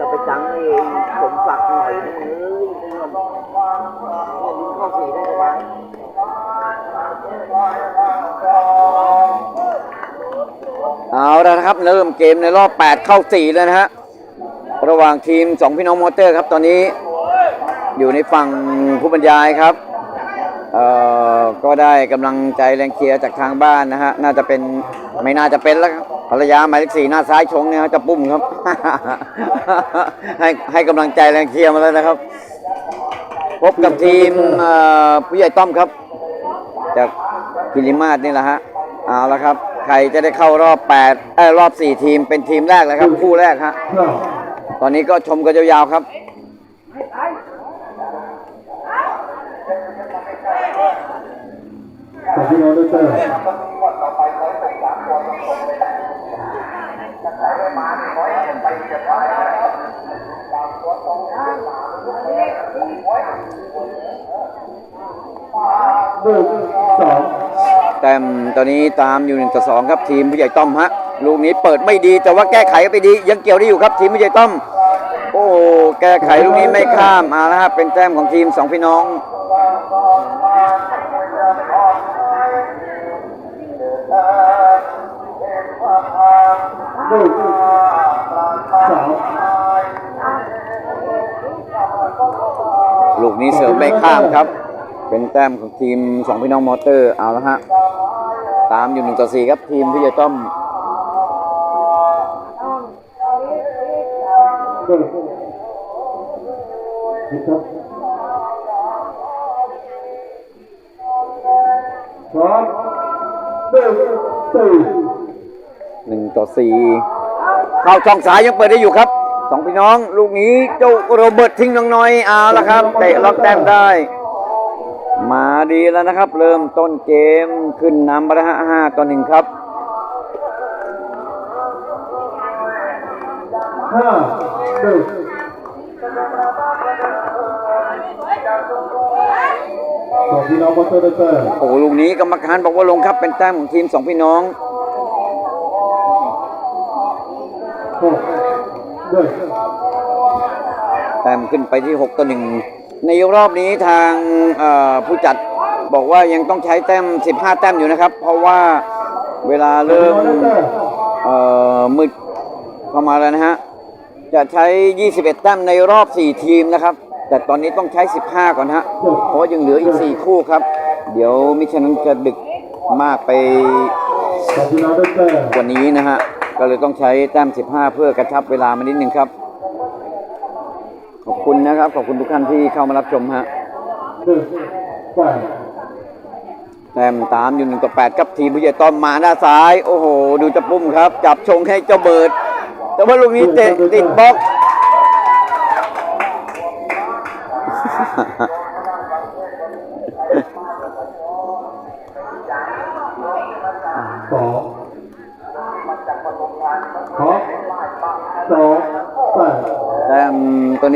จะไปจังไอ้สมศักหน่อยนึงเอ้ยเพื่อนเนี่ยลิงเข้าสี่ได้ไหมเอาแล้วนะครับ เริ่มเกมในรอบ 8 เข้า 4 แล้วนะฮะ ระหว่างทีม 2 พี่น้องมอเตอร์ครับ ตอนนี้อยู่ในฝั่งผู้บรรยายครับ เอ่อ ก็ได้กำลังใจแรงเชียร์จากทางบ้านนะฮะ น่าจะเป็นไม่น่าจะเป็นแล้วครับ ภรรยาหมายเลขสี่หน้าซ้ายชงเนี่ยจะปุ้มครับ ให้ให้กำลังใจแรงเชียร์มาแล้วนะครับ พบกับทีมเอ่อผู้ใหญ่ต้อมครับ จากพิริมาศนี่แหละฮะเอาละครับ ใครจะได้เข้ารอบ8เออรอบ 4 ทีมเป็นทีมแรกเลยครับคู่แรกฮะตอนนี้ก็ชมกันยาวๆครับของพี่น้องด้วยเตอร์หนึ่งสอง แตอนนี้ตามอยู่1ต่อ2ครับทีมผู้ใหญ่ต้อมฮะลูกนี้เปิดไม่ดีแต่ว่าแก้ไขไปดี ยังเกี่ยวได้อยู่ครับทีมผู้ใหญ่ต้อม โอ้แก้ไขลูกนี้ไม่ข้ามเอาละครับเป็นแต้มของทีมสองพี่น้องหนึ่งสองลูกนี้เสริมไม่ข้ามครับ เป็นแต้มของทีมสองพี่น้องมอเตอร์เอาละฮะ ตามอยู่1ต่อ4ครับทีมผู้ใหญ่ต้อมหนึ่งผิดครับพร้อมหนึ่งสี่หนึ่งต่อสี่เข้าช่องสายยังเปิดได้อยู่ครับสองพี่น้อง ลูกนี้เจ้าโรเบิร์ตทิ้งน้องน้อยเอาละครับเตะล็อกแต้มได้ มาดีแล้วนะครับ เริ่มต้นเกมขึ้นนำมาแล้วฮะห้าต่อหนึ่งครับห้าหนึ่งของพี่น้องมอเตอร์ด้วยเตอร์โอ้โหลูกนี้กรรมการบอกว่าลงครับเป็นแต้มของทีมสองพี่น้องหกหนึ่งแต้มขึ้นไปที่6ต่อหนึ่ง ในรอบนี้ทางผู้จัดบอกว่ายังต้องใช้แต้ม 15 แต้มอยู่นะครับ เพราะว่าเวลาเริ่มมืดเข้ามาแล้วนะฮะ จะใช้ 21 แต้มในรอบ 4 ทีมนะครับ แต่ตอนนี้ต้องใช้ 15 ก่อนฮะ เพราะยังเหลืออีก 4 คู่ครับ เดี๋ยวมิฉะนั้นจะดึกมากไปกว่านี้นะฮะ ก็เลยต้องใช้แต้ม 15 เพื่อกระชับเวลามานิดนึงครับ อบคุณนะครับ ขอบคุณทุกท่านที่เข้ามารับชมฮะหนึ่งแปดแต้มตามอยู่หนึ่งต่อแปดครับทีมผู้ใหญ่ต้อมมาหน้าซ้าย โอ้โห ดูจะปุ้มครับ จับชงให้เจ้าเบิร์ดแต่ว่าลูกนี้เตะติดบล็อก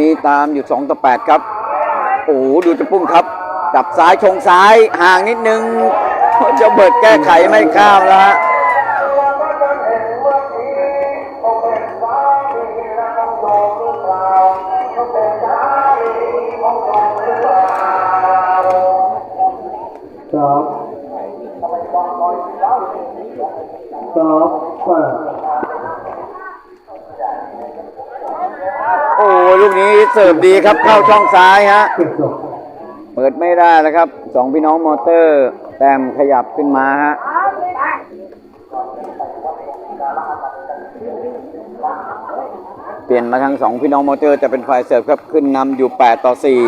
นี้ตามอยู่2ต่อ8ครับ โอ้ดูจะปุ้งครับ จับซ้ายชงซ้ายห่างนิดนึงเจ้าเบิดแก้ไขไม่ข้ามแล้วฮะ เสิร์ฟดีครับเข้าช่องซ้ายฮะเปิดไม่ได้แล้วครับสองพี่น้องมอเตอร์ แต้มขยับขึ้นมาฮะเปลี่ยนมาทางสองพี่น้องมอเตอร์จะเป็นฝ่ายเสิร์ฟครับขึ้นนำอยู่ 8 ต่อสี่4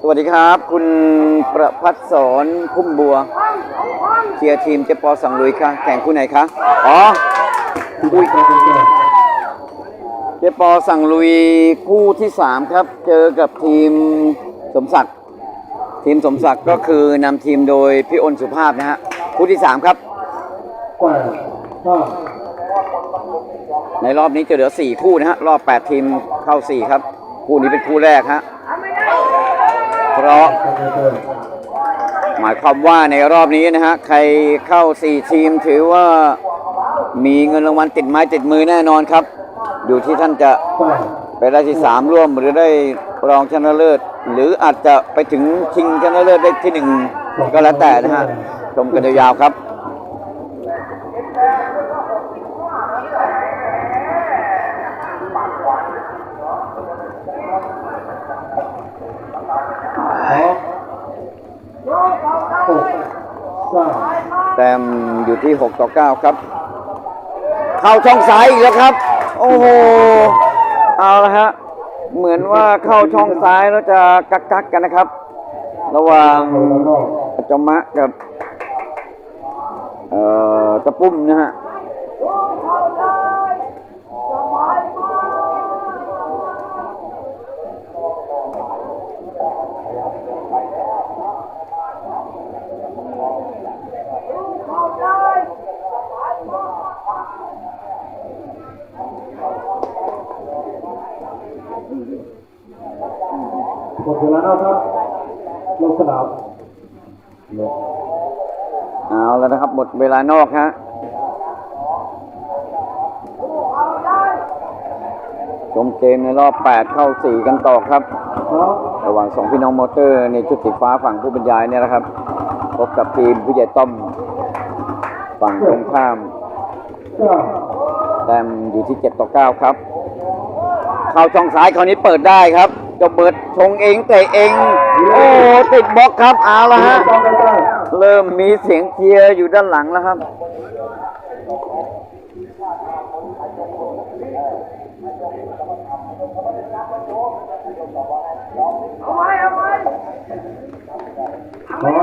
สวัสดีครับ คุณประพัฒสอนพุ่มบัวเชียร์ทีมเจปอสังลุยค่ะ แข่งคู่ไหนคะ อ๋ออุ้ย เจปอสั่งลุยคู่ที่ 3 ครับ เจอกับทีมสมศักดิ์ทีมสมศักดิ์ก็คือนำทีมโดยพี่อ้นสุภาพนะฮะคู่ที่ 3 ครับในรอบนี้จะเหลือ 4 คู่นะฮะรอบ 8 ทีมเข้า 4 ครับ คู่นี้เป็นคู่แรกฮะเพราะ หมายความว่าในรอบนี้นะฮะใครเข้า 4 ทีมถือว่ามีเงินรางวัลติดไม้ติดมือแน่นอนครับ อยู่ที่ท่านจะแปดไปได้ที่สามร่วมหรือได้รองชนะเลิศ หรืออาจจะไปถึงชิงชนะเลิศได้ที่หนึ่งก็แล้วแต่นะฮะชมกันยาวๆครับสองหกสามแต้มอยู่ที่ 6 ต่อ 9 ครับ เข้าช่องซ้ายอีกแล้วครับ โอ้โห เอาละฮะ เหมือนว่าเข้าช่องซ้ายแล้วจะกักกักกันนะครับ ระหว่างจมะกับ เอ่อตะปุ่มนะฮะ หมดเวลานอกครับลงสนามลงเอาแล้วนะครับหมดเวลานอกฮะชมเกมในรอบ 8 เข้า 4 กันต่อครับสองระหว่างสองพี่น้องมอเตอร์ในชุดสีฟ้าฝั่งผู้บรรยายเนี่ยนะครับ พบกับทีมผู้ใหญ่ต้อม ฝั่งตรงข้ามเก้าแต้มอยู่ที่ 7 ต่อ 9 ครับ เข้าช่องซ้ายคราวนี้เปิดได้ครับ เจะเบิดชงเองเตะเอง โอ้ติดบล็อกครับเอาละฮะ เริ่มมีเสียงเชียร์อยู่ด้านหลังแล้วครับสอง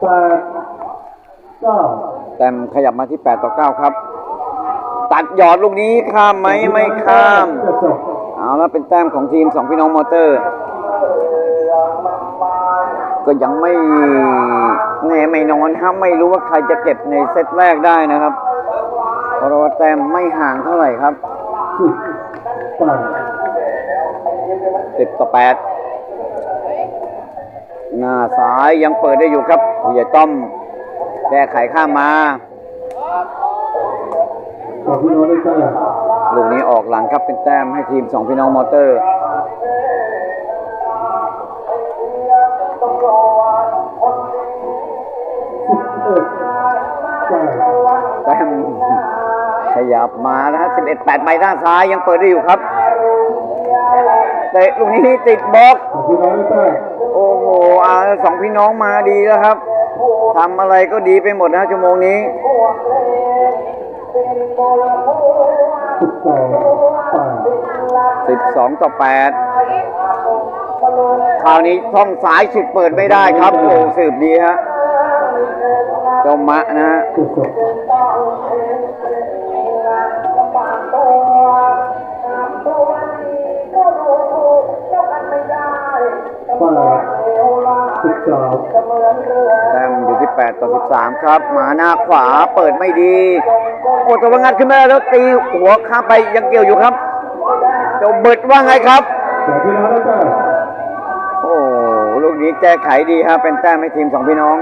แปดเก้าแต้มขยับมาที่ 8 ต่อ 9 ครับ ตัดหยอดลูกนี้ข้ามไหมไม่ข้าม เอาแล้วเป็นแต้มของทีมสองพี่น้องมอเตอร์ ก็ยังไม่แน่ไม่นอนครับไม่รู้ว่าใครจะเก็บในเซตแรกได้นะครับเพราะว่าแต้มไม่ห่างเท่าไหร่ครับสิบแปดต่อ8หน้าซ้ายยังเปิดได้อยู่ครับผู้ใหญ่ต้อมแก้ไขข้ามมาสองพี่น้องได้แต้ม ลูกนี้ออกหลังครับเป็นแต้มให้ทีมสองพี่น้องมอเตอร์แปดแต้มขยับมานะฮะ11 8ไปด้านซ้ายยังเปิดได้อยู่ครับเตะลูกนี้ติดบล็อก โอ้โหอาสองพี่น้องมาดีแล้วครับทำอะไรก็ดีไปหมดนะชั่วโมงนี้ สิบสองแปด12ต่อ8คราวนี้ช่องซ้ายสุดเปิดไม่ได้ครับโอ้สืบดีฮะเจ้ามะนะฮะเจ็ดสองแปดสิบสามแต้มอยู่ที่ 8 ต่อ 13 ครับ หมาหน้าขวาเปิดไม่ดี โอ้แต่ว่างัดขึ้นมาแล้วตีหัวข้ามไปยังเกี่ยวอยู่ครับเจ้าเบิดว่าไงครับโอ้ลูกนี้แก้ไขดีครับเป็นแต้มให้ทีมสองพี่น้อง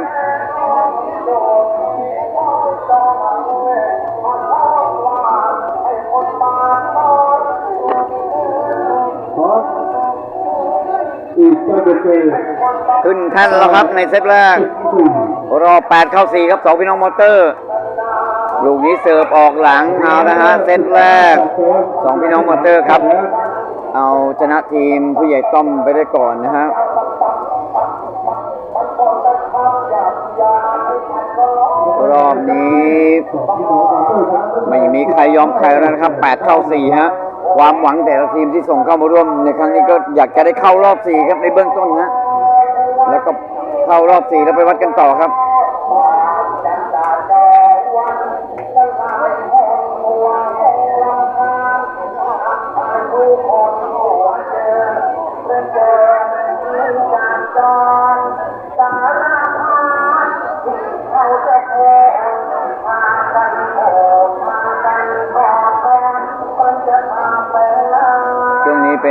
พร้นขึ้นแท่นแล้วครับในเซตแรกรอ 8 เข้า 4 ครับสองพี่น้องมอเตอร์ ลูกนี้เสิร์ฟออกหลังเอานะฮะเซตแรกสองพี่น้องมอเตอร์ครับ เอาชนะทีมผู้ใหญ่ต้อมไปได้ก่อนนะฮะรอบนี้สองพี่น้องมาเตอร์ชนะไม่มีใครยอมใครแล้วนะครับ8เข้า4ฮะความหวังแต่ละทีมที่ส่งเข้ามาร่วม ในครั้งนี้ก็อยากจะได้เข้ารอบ4ครับในเบื้องต้นนะแล้วก็เข้ารอบ4แล้วไปวัดกันต่อครับ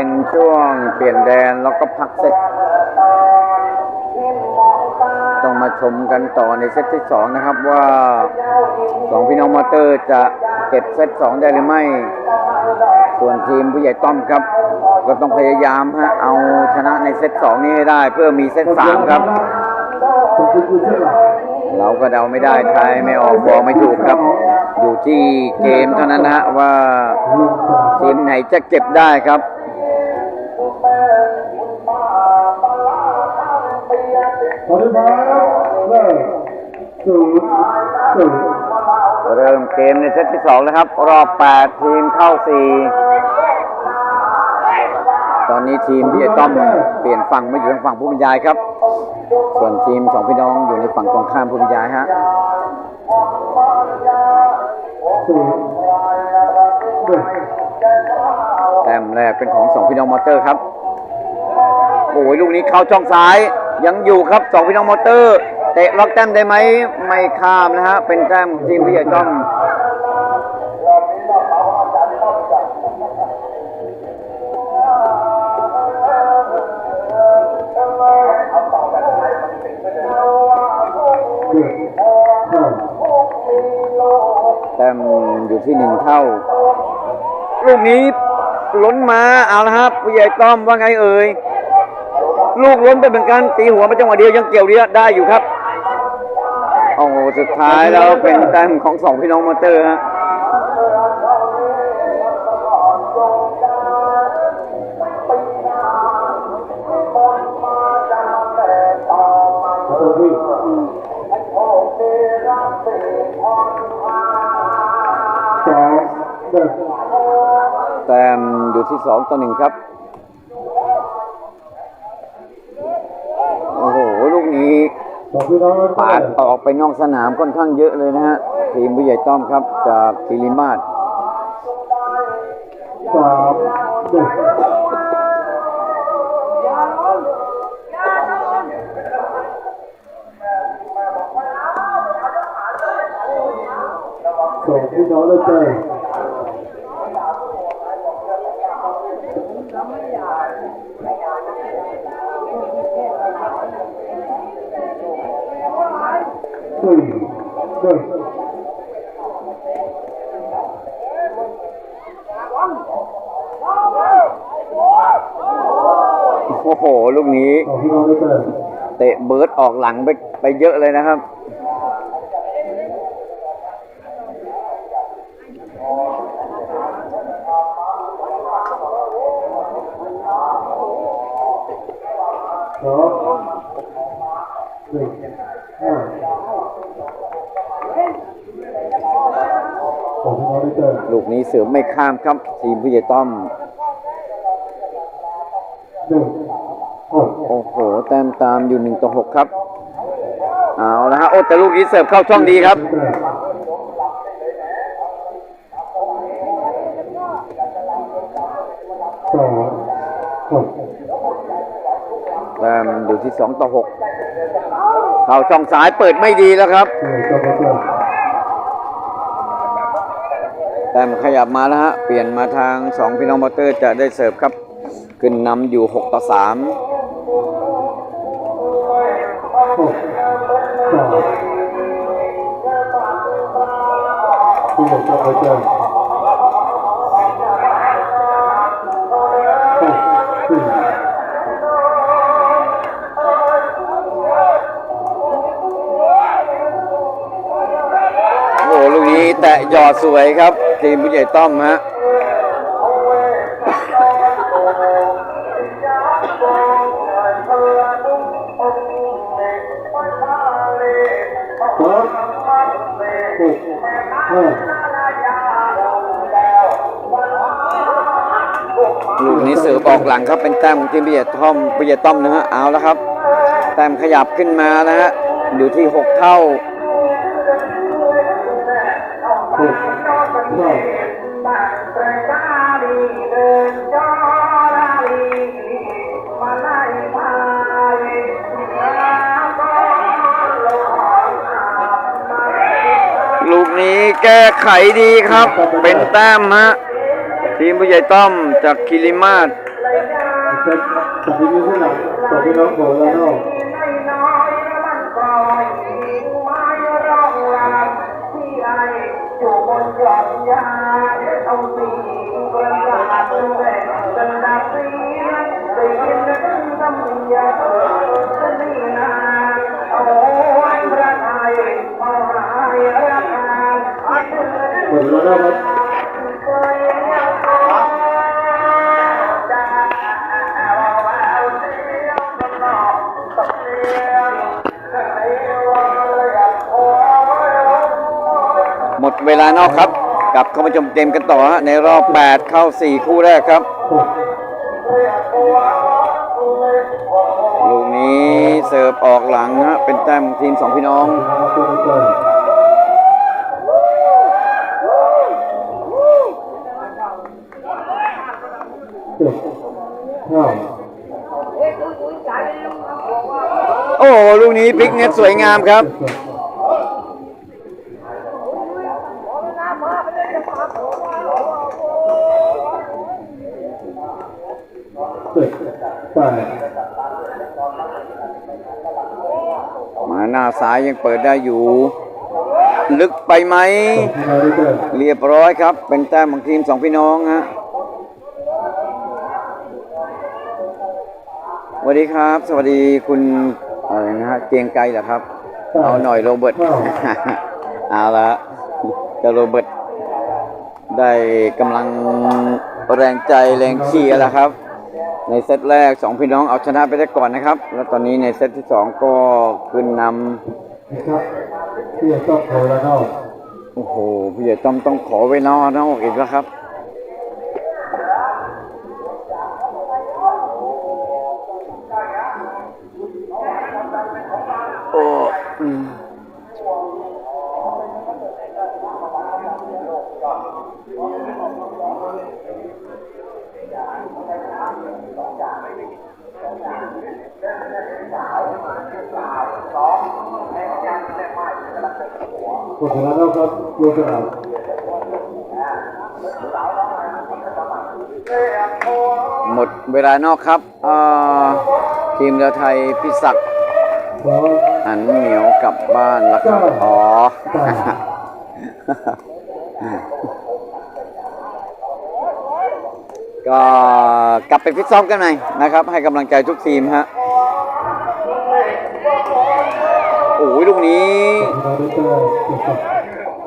เป็นช่วงเปลี่ยนแดนแล้วก็พักเสร็จต้องมาชมกันต่อในเซตที่สองนะครับว่าสองพี่น้องมอเตอร์จะเก็บเซตสองได้หรือไม่ ส่วนทีมผู้ใหญ่ต้อมครับ ก็ต้องพยายามฮะเอาชนะในเซตสองนี้ให้ได้ เพื่อมีเซตสามครับ เราก็เดาไม่ได้ทายไม่ออกบอกไม่ถูกครับ อยู่ที่เกมเท่านั้นนะฮะว่าทีมไหนจะเก็บได้ครับ อด้ครับเริ่มศูนย์ศูนย์เริ่มเกมในเซตที่สองแล้วครับ รอบ8ทีมเข้า4ตอนนี้ทีมพี่ต้อมเปลี่ยนฝั่งมาอยู่ทางฝั่งผู้บรรยายครับ ส่วนทีมสองพี่น้องอยู่ในฝั่งตรงข้ามผู้บรรยายฮะแต้มแรกเป็นของสองพี่น้องมอเตอร์ครับโอ้ยลูกนี้เข้าช่องซ้าย ยังอยู่ครับสองพี่น้องมอเตอร์เตะล็อกแต้มได้ไหมไม่ข้ามนะฮะเป็นแต้มทีมพี่ใหญ่ต้อมหนึ่งแต้มอยู่ที่หนึ่งเท่า ลูกนี้ล้นมาเอาละครับผู้ใหญ่ต้อมว่าไงเอ่ย ลูกล้นไปเหมือนกันตีหัวมาจังหวะเดียวยังเกี่ยวเดียวได้อยู่ครับโอ้โหสุดท้ายแล้วเป็นแต้มของสองพี่น้องมอเตอร์ฮะประตูที่สองหนึ่งแต้มอยู่ที่สองต่อหนึ่งครับ โอ้โห ลูกนี้ สองพี่น้องปาดออกไปนอกสนามค่อนข้างเยอะเลยนะฮะ ทีมผู้ใหญ่ต้อมครับ จากคิริมาศสามหนึ่งสองพี่น้องเลยเจอสี่หนึ่ง โอ้โห ลูกนี้ สองพี่น้องเลยเจอ เตะเบิร์ดออก หลังไปไปเยอะเลยนะครับ สองหนึ่งห้าสองพี่น้องเลยเจอลูกนี้เสือไม่ข้ามครับ ทีมผู้ใหญ่ต้อม หนึ่งหกโอ้โห แต้มตามอยู่หนึ่งต่อหกครับ เอาละฮะโอ้แต่ลูกนี้เสิร์ฟเข้าช่องดีครับสองหกแต้มอยู่ที่สองต่อหกเข้าช่องซ้ายเปิดไม่ดีแล้วครับหนึ่งต่อหกเจอแต้มขยับมาแล้วฮะ เปลี่ยนมาทางสองพี่น้องมอเตอร์จะได้เสิร์ฟครับ ขึ้นนำอยู่ 6 ต่อ 3 หกสองที่หกต่อหกเจ้าโอ้ลูกนี้แตะหยอดสวยครับ ทีมผู้ใหญ่ต้อมฮะ อกหลังครับเป็นแต้มของทีมผู้ใหญ่ต้อมผู้ใหญ่ต้อมนะฮะเอาแล้วครับ แต้มขยับขึ้นมานะฮะอยู่ที่ 6 เท่าหกห้าลูกนี้แก้ไขดีครับ เป็นแต้มฮะทีมผู้ใหญ่ต้อมจากคิริมาศ จะสักนิดที่อยต่อไปน้องบอกแล้วเนาะอยู่บนยอดยาเอาสีกระดาษเลยกระดาษสีสีนั้นทำยาเออสนีนโอ้ยพระไทยพระไทยรักกันหมดแล้รับ เวลานอกครับกลับเข้ามาชมเต็มกันต่อฮะในรอบ 8 เข้า 4 คู่แรกครับ ลูกนี้เสิร์ฟออกหลังฮะเป็นแต้มของทีมสองพี่น้องโอ้ลูกนี้พลิกเน็ตสวยงามครับ เจ็ดแปด มายยังเปิดได้อยู่ ลึกไปไหม เรียบร้อยครับ เป็นแต้มของทีมสองพี่น้องฮะสวัสดีครับ สวัสดีคุณอะไรนะฮะเกียงไกรเหรอครับ เอาหน่อยโรเบิร์ตเอาละจะโรเบิร์ตได้กำลังแรงใจแรงเชียร์แล้วครับ ในเซตแรกสองพี่น้องเอาชนะไปได้ก่อนนะครับ แล้วตอนนี้ในเซตที่สองก็ขึ้นนำนะครับที่จะต้องโทรแล้วเนาะโอ้โหพี่ใหญ่ต้อมต้องขอเวลานอกอีกแล้วครับ หมดเวลาแล้วครับลงสนามหมดเวลานอกครับอ่าทีมเรือไทยพิศักดิ์พร้อมหันเหนียวกลับบ้านแล้วครับอ๋อก็กลับไปฟิตซ้อมกันหน่อยนะครับ ให้กำลังใจทุกทีมฮะ โอ้ยลูกนี้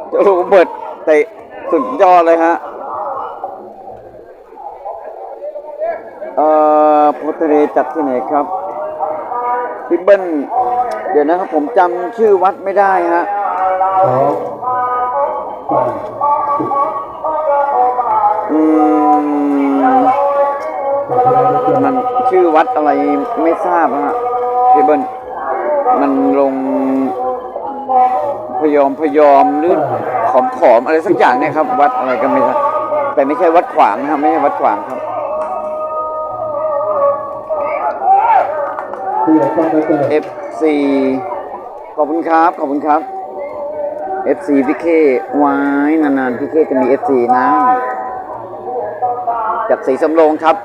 เจ้าลูกเบิดเตะสุดยอดเลยฮะเอ่อโพเทเลจัดที่ไหนครับพี่เบิ้ลเดี๋ยวนะครับผมจำชื่อวัดไม่ได้ฮะสองแปดสิบอืมหมดเวลาแล้วเกินมันชื่อวัดอะไรไม่ทราบฮะพี่เบิ้ล มันลงพยอมพยอมหรือขอมขอมอะไรสักอย่างเนี่ยครับ วัดอะไรก็ไม่ทราบแต่ไม่ใช่วัดขวางนะครับ ไม่ใช่วัดขวางครับที่จะต้องได้เกิน FC ขอบคุณครับ ขอบคุณครับ FC พี่เคไว้นานๆพี่เคจะมี FC นะจากสีสำโรงครับ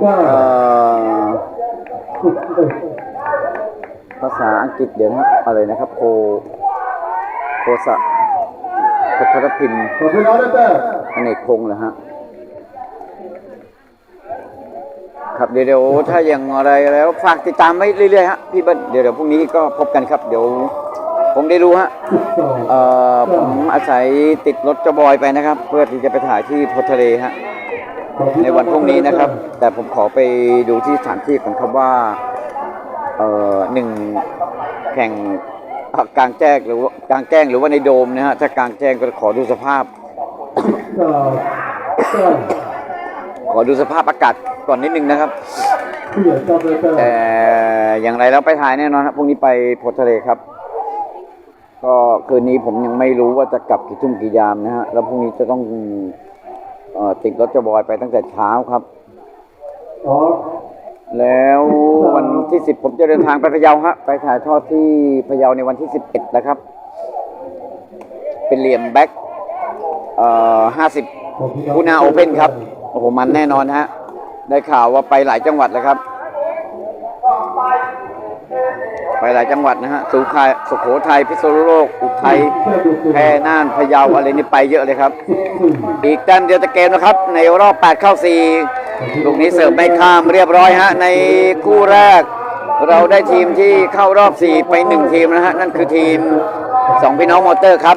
เอ่อ ภาษาอังกฤษเดี๋ยวนะครับอะไรนะครับโคโคสะพัทรพิมพ์หมดเวลาแล้วเกินอเนกพงษ์เหรอฮะครับเดี๋ยวถ้าอย่างอะไรแล้วฝากติดตามไว้เรื่อยๆฮะพี่เบิ้ลเดี๋ยวเดี๋ยวพรุ่งนี้ก็พบกันครับ เดี๋ยว ผมได้รู้ฮะเอ่อผมอาศัยติดรถเจาบอยไปนะครับ เพื่อที่จะไปถ่ายที่โพทะเลฮะในวันพรุ่งนี้นะครับ แต่ผมขอไปดูที่สถานที่ก่อนครับว่า เอ่อหนึ่งแข่งอะกลางแจ้งหรือว่ากลางแจ้งหรือว่าในโดมนะฮะถ้ากลางแจ้งก็ขอดูสภาพสามเก้าขอดูสภาพอากาศก่อนนิดนึงนะครับที่จะต้องได้เกินแต่อย่างไรแล้วไปถ่ายแน่นอนครับพรุ่งนี้ไปโพธิ์ทะเลครับ ก็คืนนี้ผมยังไม่รู้ว่าจะกลับกี่ทุ่มกี่ยามนะฮะแล้วพรุ่งนี้จะต้องเอ่อติดรถเจะบอยไปตั้งแต่เช้าครับอ๋อแล้ววัน ที่สิบผมจะเดินทางไปพะเยาฮะไปถ่ายทอดที่พะเยาในวันที่สิบเอ็ดนะครับ เป็นเหลี่ยมแบ็คเอ่อห้าสิบคูนาโอเพ่นครับโอ้โหมันแน่นอนฮะได้ข่าวว่าไปหลายจังหวัดแล้วครับ ไปหลายจังหวัดนะฮะสุขาสุโขทัยพิษณุโลกอุทัยแพร่น่านพะเยาอะไรนี่ไปเยอะเลยครับ อีกแต้มเดียวจะเกมนะครับ ในรอบ 8 เข้า 4 ลูกนี้เสิร์ฟไม่ข้ามเรียบร้อยฮะในคู่แรก เราได้ทีมที่เข้ารอบ 4 ไป 1 ทีมนะฮะ นั่นคือทีม 2 พี่น้องมอเตอร์ครับ